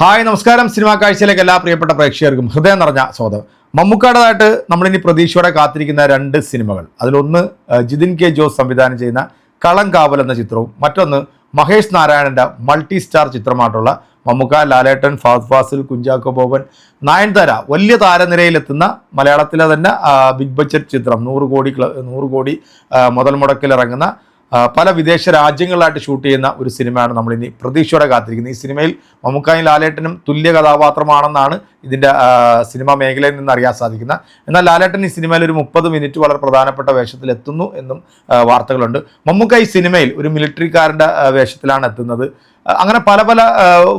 Hi നമസ്കാരം. Cinema കാഴ്ചയിലേക്ക് എല്ലാ പ്രിയപ്പെട്ട പ്രേക്ഷകർക്കും ഹൃദയം നിറഞ്ഞ സ്വാഗതം. മമ്മൂക്കാടേതായിട്ട് നമ്മളിനി പ്രതീക്ഷയോടെ കാത്തിരിക്കുന്ന രണ്ട് സിനിമകൾ. അതിലൊന്ന് ജിതിൻ കെ ജോസ് സംവിധാനം ചെയ്യുന്ന കളങ്കാവൽ എന്ന ചിത്രവും മറ്റൊന്ന് മഹേഷ് നാരായണന്റെ മൾട്ടി സ്റ്റാർ ചിത്രമായിട്ടുള്ള മമ്മൂക്ക ലാലേട്ടൻ ഫാദ് ഫാസിൽ കുഞ്ചാക്കോ ബോബൻ നയൻതാര വലിയ താരനിരയിലെത്തുന്ന മലയാളത്തിലെ തന്നെ ബിഗ് ബഡ്ജറ്റ് ചിത്രം നൂറ് കോടി നൂറ് കോടി മുതൽ ആ, പല വിദേശ രാജ്യങ്ങളിലായിട്ട് ഷൂട്ട് ചെയ്യുന്ന ഒരു സിനിമയാണ് നമ്മൾ ഇനി പ്രതീക്ഷയോടെ കാത്തിരിക്കുന്നത്. ഈ സിനിമയിൽ മമ്മൂക്കായും ലാലേട്ടനും തുല്യ കഥാപാത്രമാണെന്നാണ് ഇതിന്റെ സിനിമാ മേഖലയിൽ നിന്ന് അറിയാൻ സാധിക്കുന്നത് എന്നാൽ ലാലേട്ടൻ ഈ സിനിമയിൽ ഒരു മുപ്പത് മിനിറ്റ് വളരെ പ്രധാനപ്പെട്ട വേഷത്തിൽ എത്തുന്നു എന്നും വാർത്തകളുണ്ട്. മമ്മൂക്ക ഈ സിനിമയിൽ ഒരു മിലിറ്ററിക്കാരന്റെ വേഷത്തിലാണ് എത്തുന്നത്. അങ്ങനെ പല പല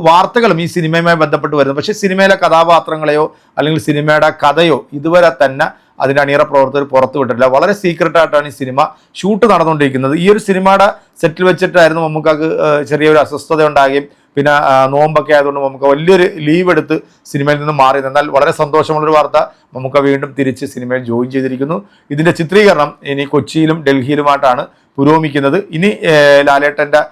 വാർത്തകളും ഈ സിനിമയുമായി ബന്ധപ്പെട്ട് വരുന്നു. പക്ഷേ സിനിമയിലെ കഥാപാത്രങ്ങളെയോ അല്ലെങ്കിൽ സിനിമയുടെ കഥയോ ഇതുവരെ തന്നെ അതിന്റെ അണിയറ പ്രവർത്തകർ പുറത്തു വിട്ടിട്ടില്ല. വളരെ സീക്രട്ട് ആയിട്ടാണ് ഈ സിനിമ ഷൂട്ട് നടന്നുകൊണ്ടിരിക്കുന്നത്. ഈ ഒരു സിനിമയുടെ സെറ്റിൽ വെച്ചിട്ടായിരുന്നു മമ്മൂക്കാക്ക് ചെറിയൊരു അസ്വസ്ഥത ഉണ്ടാകുകയും പിന്നെ നോമ്പൊക്കെ ആയതുകൊണ്ട് നമുക്ക് വലിയൊരു ലീവ് എടുത്ത് സിനിമയിൽ നിന്ന് മാറി എന്നാൽ വളരെ സന്തോഷമുള്ളൊരു വാർത്ത നമുക്ക് വീണ്ടും തിരിച്ച് സിനിമയിൽ ജോയിൻ ചെയ്തിരിക്കുന്നു. ഇതിന്റെ ചിത്രീകരണം ഇനി കൊച്ചിയിലും ഡൽഹിയിലുമായിട്ടാണ് പുരോഗമിക്കുന്നത്. ഇനി ലാലേട്ടന്റെ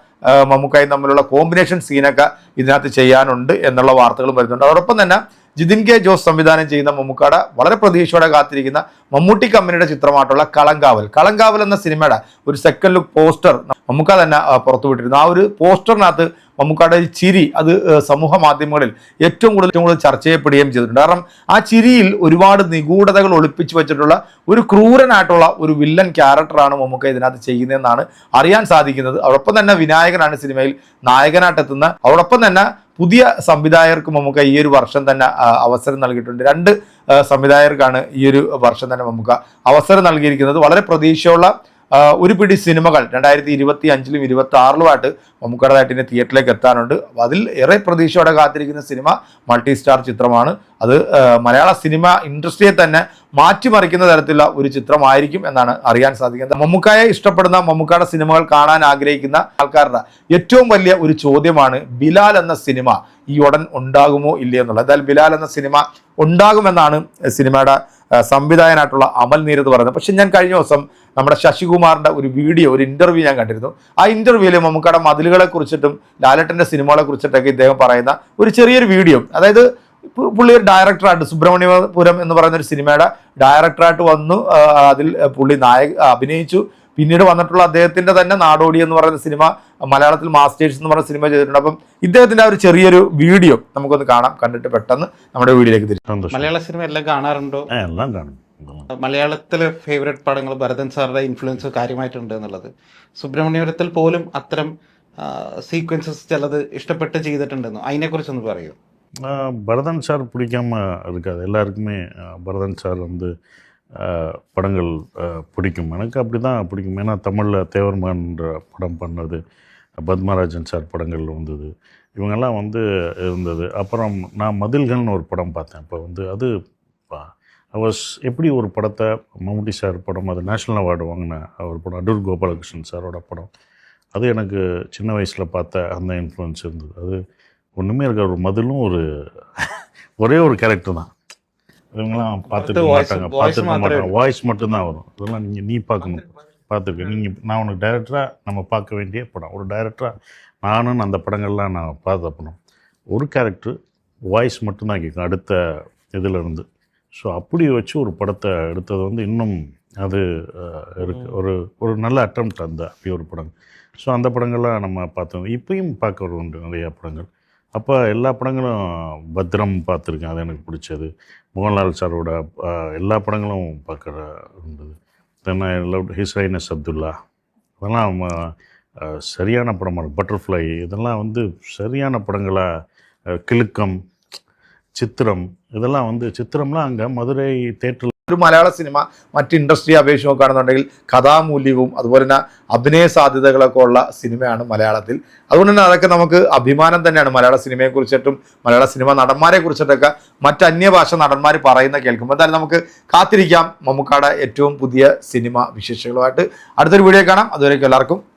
മമ്മൂക്കായും തമ്മിലുള്ള കോമ്പിനേഷൻ സീനൊക്കെ ഇതിനകത്ത് ചെയ്യാനുണ്ട് എന്നുള്ള വാർത്തകളും വരുന്നുണ്ട്. അതോടൊപ്പം തന്നെ ജിതിൻ കെ ജോസ് സംവിധാനം ചെയ്യുന്ന മമ്മൂക്കാട് വളരെ പ്രതീക്ഷയോടെ കാത്തിരിക്കുന്ന മമ്മൂട്ടി കമ്പനിയുടെ ചിത്രമായിട്ടുള്ള കളങ്കാവൽ. കളങ്കാവൽ എന്ന സിനിമയുടെ ഒരു സെക്കൻഡ് ലുക്ക് പോസ്റ്റർ മമ്മൂക്ക തന്നെ പുറത്തുവിട്ടിരുന്നു. ആ ഒരു പോസ്റ്ററിനകത്ത് മമ്മൂക്കായുടെ ചിരി അത് സമൂഹ മാധ്യമങ്ങളിൽ ഏറ്റവും കൂടുതൽ ഏറ്റവും കൂടുതൽ ചർച്ച ചെയ്യപ്പെടുകയും ചെയ്തിട്ടുണ്ട്. കാരണം ആ ചിരിയിൽ ഒരുപാട് നിഗൂഢതകൾ ഒളിപ്പിച്ചു വെച്ചിട്ടുള്ള ഒരു ക്രൂരനായിട്ടുള്ള ഒരു വില്ലൻ ക്യാരക്ടറാണ് മമ്മൂക്ക ഇതിനകത്ത് ചെയ്യുന്നതെന്നാണ് അറിയാൻ സാധിക്കുന്നത്. അതോടൊപ്പം തന്നെ വിനായകനാണ് സിനിമയിൽ നായകനായിട്ട് എത്തുന്നത് അതോടൊപ്പം തന്നെ പുതിയ സംവിധായകർക്ക് മമ്മൂക്ക ഈ ഒരു വർഷം തന്നെ അവസരം നൽകിയിട്ടുണ്ട്. രണ്ട് സംവിധായകർക്കാണ് ഈ ഒരു വർഷം തന്നെ മമ്മൂക്ക അവസരം നൽകിയിരിക്കുന്നത്. വളരെ പ്രതീക്ഷയുള്ള ഒരു പിടി സിനിമകൾ രണ്ടായിരത്തി ഇരുപത്തി അഞ്ചിലും ഇരുപത്തി ആറിലുമായിട്ട് മമ്മൂക്കടേതായിട്ട് തിയേറ്ററിലേക്ക് എത്താനുണ്ട്. അതിൽ ഏറെ പ്രതീക്ഷയോടെ കാത്തിരിക്കുന്ന സിനിമ മൾട്ടി സ്റ്റാർ ചിത്രമാണ്. അത് മലയാള സിനിമ ഇൻഡസ്ട്രിയെ തന്നെ മാറ്റിമറിക്കുന്ന തരത്തിലുള്ള ഒരു ചിത്രമായിരിക്കും എന്നാണ് അറിയാൻ സാധിക്കുന്നത്. മമ്മൂക്കായെ ഇഷ്ടപ്പെടുന്ന മമ്മൂക്കയുടെ സിനിമകൾ കാണാൻ ആഗ്രഹിക്കുന്ന ആൾക്കാരുടെ ഏറ്റവും വലിയ ഒരു ചോദ്യമാണ് ബിലാൽ എന്ന സിനിമ. ഈ ഉടൻ ഉണ്ടാകുമോ ഇല്ലയോ എന്നുള്ളത്. എന്തായാലും ബിലാൽ എന്ന സിനിമ ഉണ്ടാകുമെന്നാണ് സിനിമയുടെ സംവിധായകനായിട്ടുള്ള അമൽ നീരത് പറയുന്നത്. പക്ഷെ ഞാൻ കഴിഞ്ഞ ദിവസം നമ്മുടെ ശശികുമാറിന്റെ ഒരു വീഡിയോ ഒരു ഇന്റർവ്യൂ ഞാൻ കണ്ടിരുന്നു. ആ ഇന്റർവ്യൂവിൽ മമ്മൂക്കയുടെ മതിലുകളെ കുറിച്ചിട്ടും ലാലട്ടന്റെ സിനിമകളെ കുറിച്ചിട്ടൊക്കെ ഇദ്ദേഹം പറയുന്ന ഒരു ചെറിയൊരു വീഡിയോ. അതായത് പുള്ളി ഒരു ഡയറക്ടറായിട്ട് സുബ്രഹ്മണ്യപുരം എന്ന് പറയുന്ന ഒരു സിനിമയുടെ ഡയറക്ടറായിട്ട് വന്നു. അതിൽ പുള്ളി നായക അഭിനയിച്ചു. പിന്നീട് വന്നിട്ടുള്ള അദ്ദേഹത്തിന്റെ തന്നെ നാടോടി എന്ന് പറയുന്ന സിനിമ മലയാളത്തിൽ മാസ്റ്റേഴ്സ് എന്ന് പറയുന്ന സിനിമ ചെയ്തിട്ടുണ്ട് അപ്പം ഇദ്ദേഹത്തിന്റെ ആ ഒരു ചെറിയൊരു വീഡിയോ നമുക്കൊന്ന് കാണാം കണ്ടിട്ട് പെട്ടെന്ന് നമ്മുടെ വീഡിയോയിലേക്ക് തിരിച്ചു സന്തോഷം മലയാള സിനിമ എല്ലാം കാണാറുണ്ടോ ആ, എല്ലാം കാണും മലയാളത്തിലെ ഫേവറേറ്റ് പടങ്ങൾ ഭരതൻ സാറുടെ ഇൻഫ്ലുവൻസ് കാര്യമായിട്ടുണ്ട് എന്നുള്ളത് സുബ്രഹ്മണ്യപുരത്തിൽ പോലും അത്തരം സീക്വൻസസ് ചിലത് ഇഷ്ടപ്പെട്ട് ചെയ്തിട്ടുണ്ടെന്നു അതിനെക്കുറിച്ചൊന്ന് പറയൂ ஆ, பரதன் சார் பிடிக்காம இருக்காது எல்லாருக்குமே ஆ, பரதன் சார் வந்து ஆ, படங்கள் பிடிக்கும். எனக்கு அப்படி தான் பிடிக்கும். ஏன்னா தமிழில் தேவர்மான்ற படம் பண்ணது பத்மராஜன் சார் படங்கள் வந்தது. இவங்கெல்லாம் வந்து இருந்தது. அப்புறம் நான் மதில்கள்னு ஒரு படம் பார்த்தேன். இப்போ வந்து அது அவர்ஸ் எப்படி ஒரு படத்தை மம்முட்டி சார் படம் அது நேஷ்னல் அவார்டு வாங்கின ஒரு படம் அடூர் கோபாலகிருஷ்ணன் சாரோட படம். அது எனக்கு சின்ன வயசில் பார்த்த அந்த இன்ஃப்ளூயன்ஸ் இருந்தது. அது ஒன்றுமே இருக்க ஒரு மதிலும் ஒரு ஒரே ஒரு கேரக்டர் தான். இவங்கெல்லாம் பார்த்துட்டு voice- மாட்டாங்க. மாத்திரம் மாட்டாங்க. வாய்ஸ் மட்டும்தான் வரும். இதெல்லாம் நீங்கள் நீ பார்க்கணும். பார்த்துருக்க நீங்கள் நான் உனக்கு டைரக்டராக நம்ம பார்க்க வேண்டிய படம். ஒரு டைரக்டராக நானும் அந்த படங்கள்லாம் நான் பார்த்த படம் ஒரு கேரக்டர் வாய்ஸ் மட்டும்தான் கேட்கும். அடுத்த இதில் இருந்து ஸோ அப்படி வச்சு ஒரு படத்தை எடுத்தது வந்து இன்னும் அது இருக்கு. ஒரு ஒரு நல்ல அட்டம் அந்த அப்படி ஒரு படம். ஸோ அந்த படங்கள்லாம் நம்ம பார்த்தோம். இப்பயும் பார்க்க உண்டு நிறையா படங்கள். அப்போ எல்லா படங்களும் பத்ரம் பார்த்துருக்கேன். அது எனக்கு பிடிச்சது. மோகன்லால் சாரோட எல்லா படங்களும் பார்க்குற இருந்தது தென் லவ் ஹிஸ் ஐனஸ் அப்துல்லா. இதெல்லாம் சரியான படமாக பட்டர்ஃப்ளை இதெல்லாம் வந்து சரியான படங்களாக கிழுக்கம் சித்திரம் இதெல்லாம் வந்து சித்திரம்லாம் அங்கே மதுரை தேட்டரில் ഒരു മലയാള സിനിമ മറ്റ് ഇൻഡസ്ട്രി അപേക്ഷിച്ച് നോക്കുകയാണെന്നുണ്ടെങ്കിൽ കഥാമൂല്യവും അതുപോലെ തന്നെ അഭിനയ സാധ്യതകളൊക്കെ ഉള്ള സിനിമയാണ് മലയാളത്തിൽ. അതുകൊണ്ട് തന്നെ അതൊക്കെ നമുക്ക് അഭിമാനം തന്നെയാണ് മലയാള സിനിമയെക്കുറിച്ചിട്ടും മലയാള സിനിമ നടന്മാരെ കുറിച്ചിട്ടൊക്കെ മറ്റ് അന്യഭാഷ നടന്മാർ പറയുന്ന കേൾക്കുമ്പോൾ എന്തായാലും നമുക്ക് കാത്തിരിക്കാം മമ്മൂക്കാടെ ഏറ്റവും പുതിയ സിനിമ വിശേഷങ്ങളുമായിട്ട്. അടുത്തൊരു വീഡിയോ കാണാം. അതുവരേക്കും എല്ലാവർക്കും